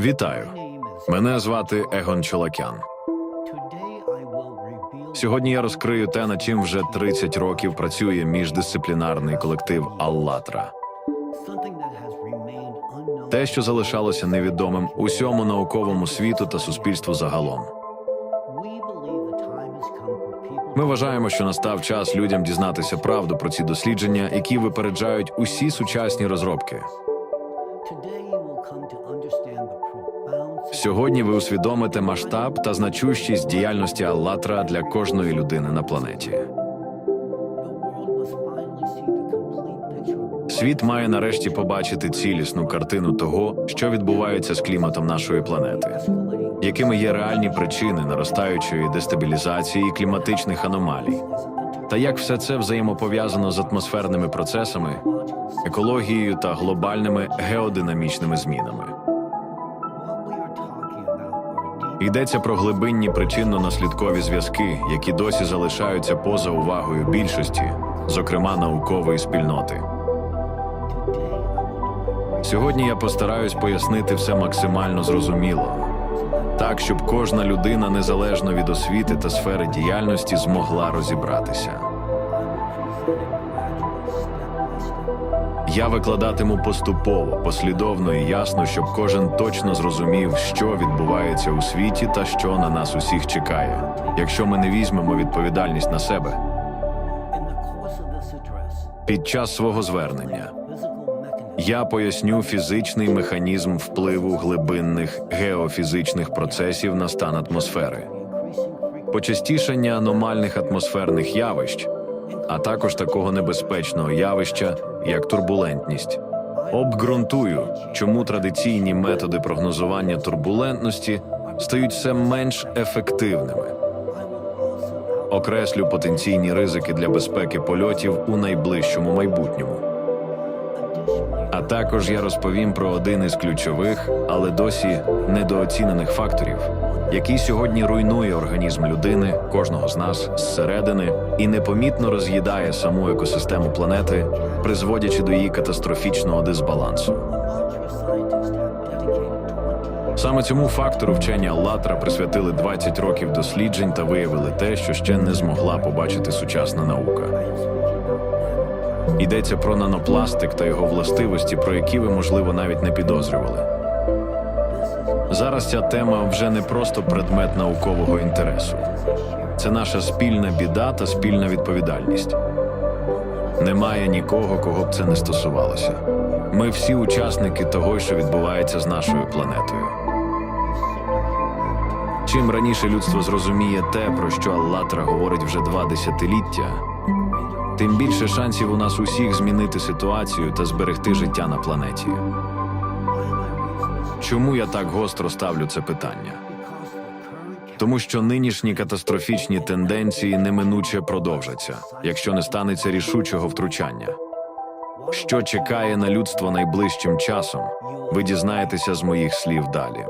Вітаю. Мене звати Егон Чолакян. Сьогодні я розкрию те, над чим вже 30 років працює міждисциплінарний колектив Аллатра. Те, що залишалося невідомим усьому науковому світу та суспільству загалом. Ми вважаємо, що настав час людям дізнатися правду про ці дослідження, які випереджають усі сучасні розробки. Сьогодні ви усвідомите масштаб та значущість діяльності Аллатра для кожної людини на планеті. Світ має нарешті побачити цілісну картину того, що відбувається з кліматом нашої планети, якими є реальні причини наростаючої дестабілізації кліматичних аномалій, та як все це взаємопов'язано з атмосферними процесами, екологією та глобальними геодинамічними змінами. Йдеться про глибинні причинно-наслідкові зв'язки, які досі залишаються поза увагою більшості, зокрема наукової спільноти. Сьогодні я постараюсь пояснити все максимально зрозуміло, так щоб кожна людина, незалежно від освіти та сфери діяльності, змогла розібратися. Я викладатиму поступово, послідовно і ясно, щоб кожен точно зрозумів, що відбувається у світі та що на нас усіх чекає, якщо ми не візьмемо відповідальність на себе. Під час свого звернення я поясню фізичний механізм впливу глибинних геофізичних процесів на стан атмосфери, почастішання аномальних атмосферних явищ, а також такого небезпечного явища, як турбулентність. Обґрунтую, чому традиційні методи прогнозування турбулентності стають все менш ефективними. Окреслю потенційні ризики для безпеки польотів у найближчому майбутньому. А також я розповім про один із ключових, але досі недооцінених факторів, який сьогодні руйнує організм людини, кожного з нас зсередини, і непомітно роз'їдає саму екосистему планети, призводячи до її катастрофічного дисбалансу. Саме цьому фактору вчення Аллатра присвятили 20 років досліджень та виявили те, що ще не змогла побачити сучасна наука. Йдеться про нанопластик та його властивості, про які ви, можливо, навіть не підозрювали. Зараз ця тема вже не просто предмет наукового інтересу. Це наша спільна біда та спільна відповідальність. Немає нікого, кого б це не стосувалося. Ми всі учасники того, що відбувається з нашою планетою. Чим раніше людство зрозуміє те, про що Аллатра говорить вже два десятиліття, тим більше шансів у нас усіх змінити ситуацію та зберегти життя на планеті. Чому я так гостро ставлю це питання? Тому що нинішні катастрофічні тенденції неминуче продовжаться, якщо не станеться рішучого втручання. Що чекає на людство найближчим часом, ви дізнаєтеся з моїх слів далі.